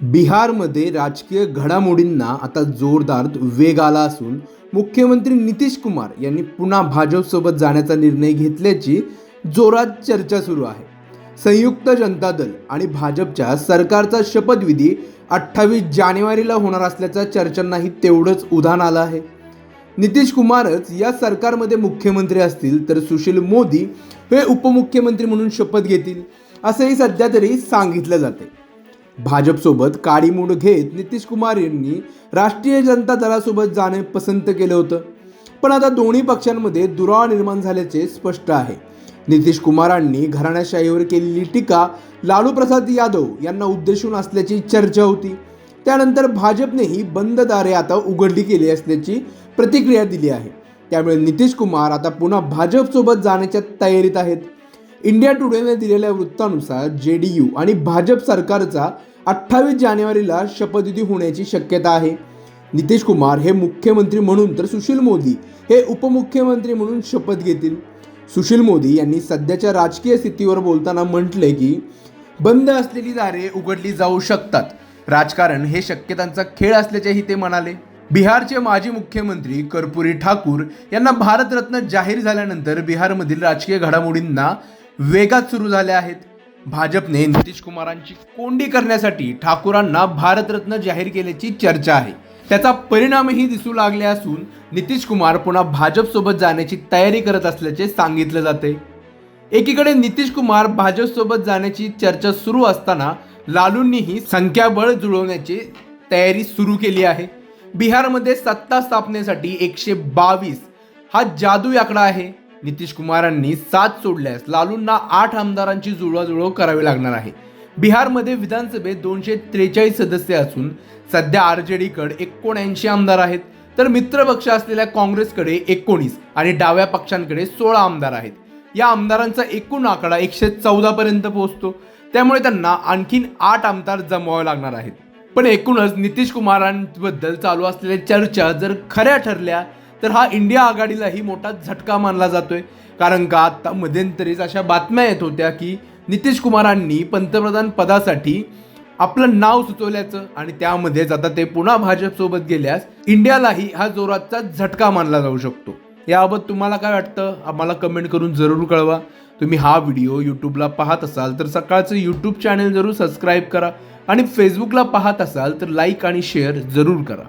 बिहारमध्ये राजकीय घडामोडींना आता जोरदार वेग आला असून मुख्यमंत्री नितीश कुमार यांनी पुन्हा भाजपसोबत जाण्याचा निर्णय घेतल्याची जोरात चर्चा सुरू आहे. संयुक्त जनता दल आणि भाजपच्या सरकारचा शपथविधी अठ्ठावीस जानेवारीला होणार असल्याच्या चर्चांनाही तेवढंच उधाण आलं आहे. नितीश कुमारच या सरकारमध्ये मुख्यमंत्री असतील तर सुशील मोदी हे उपमुख्यमंत्री म्हणून शपथ घेतील असंही सध्या तरी सांगितलं जाते भाजपसोबत काडीमोड घेत नितीश कुमार यांनी राष्ट्रीय जनता दलासोबत जाणे पसंत केलं होतं. पण आता दोन्ही पक्षांमध्ये दुरावा निर्माण झाल्याचे स्पष्ट आहे. नितीश कुमारांनी घराण्याशाहीवर केलेली टीका लालू प्रसाद यादव यांना उद्देशून असल्याची चर्चा होती. त्यानंतर भाजपनेही बंद दारे आता उघडली केली असल्याची प्रतिक्रिया दिली आहे. त्यामुळे नितीश कुमार आता पुन्हा भाजपसोबत जाण्याच्या तयारीत आहेत. इंडिया टुडेने दिलेल्या वृत्तानुसार जे डी यू आणि भाजप सरकारचा अठ्ठावीस जानेवारीला शपथविधी होण्याची शक्यता आहे. नितीश कुमार हे मुख्यमंत्री म्हणून तर सुशील मोदी हे उपमुख्यमंत्री म्हणून शपथ घेतील. सुशील मोदी यांनी सध्याच्या राजकीय स्थितीवर बोलताना म्हटले की बंद असलेली दारे उघडली जाऊ शकतात. राजकारण हे शक्यतांचा खेळ असल्याचेही ते म्हणाले. बिहारचे माजी मुख्यमंत्री कर्पुरी ठाकूर यांना भारतरत्न जाहीर झाल्यानंतर बिहारमधील राजकीय घडामोडींना वेगात सुरू झाल्या आहेत. भाजपने नितीश कुमारांची कोंडी करण्यासाठी ठाकूरांना भारतरत्न जाहीर केल्याची चर्चा आहे. त्याचा परिणामही दिसू लागले असून नितीश कुमार पुन्हा भाजपसोबत जाण्याची तयारी करत असल्याचे सांगितलं जाते. एकीकडे नितीश कुमार भाजपसोबत जाण्याची चर्चा सुरू असताना लालूंनीही संख्याबळ जुळवण्याची तयारी सुरू केली आहे. बिहारमध्ये सत्ता स्थापनेसाठी एकशे बावीस हा जादू आकडा आहे. नितीश कुमारांनी सात सोडल्यास लालूंना आठ आमदारांची जुळवाजुळव करावी लागणार आहे. बिहारमध्ये विधानसभेत दोनशे त्रेचाळीस सदस्य असून सध्या आर जे डीकडे एकोणऐंशी आमदार आहेत. तर मित्र पक्ष असलेल्या काँग्रेसकडे एकोणीस आणि डाव्या पक्षांकडे सोळा आमदार आहेत. या आमदारांचा एकूण आकडा एकशे चौदा पर्यंत पोहोचतो. त्यामुळे त्यांना आणखीन आठ आमदार जमवावे लागणार आहेत. पण एकूणच नितीश कुमारांबद्दल चालू असलेल्या चर्चा जर खऱ्या ठरल्या तर हा इंडिया आघाडीलाही मोठा झटका मानला जातोय. कारण का आत्ता मध्यंतरीच अशा बातम्या येत होत्या की नितीश कुमारांनी पंतप्रधान पदासाठी आपलं नाव सुचवल्याचं आणि त्यामध्येच आता ते पुन्हा भाजपसोबत गेल्यास इंडियालाही हा जोराचा झटका मानला जाऊ शकतो. याबाबत तुम्हाला काय वाटतं? आम्हाला कमेंट करून जरूर कळवा. तुम्ही हा व्हिडिओ यूट्यूबला पाहत असाल तर सकाळचं यूट्यूब चॅनल जरूर सबस्क्राईब करा आणि फेसबुकला पाहत असाल तर लाईक आणि शेअर जरूर करा.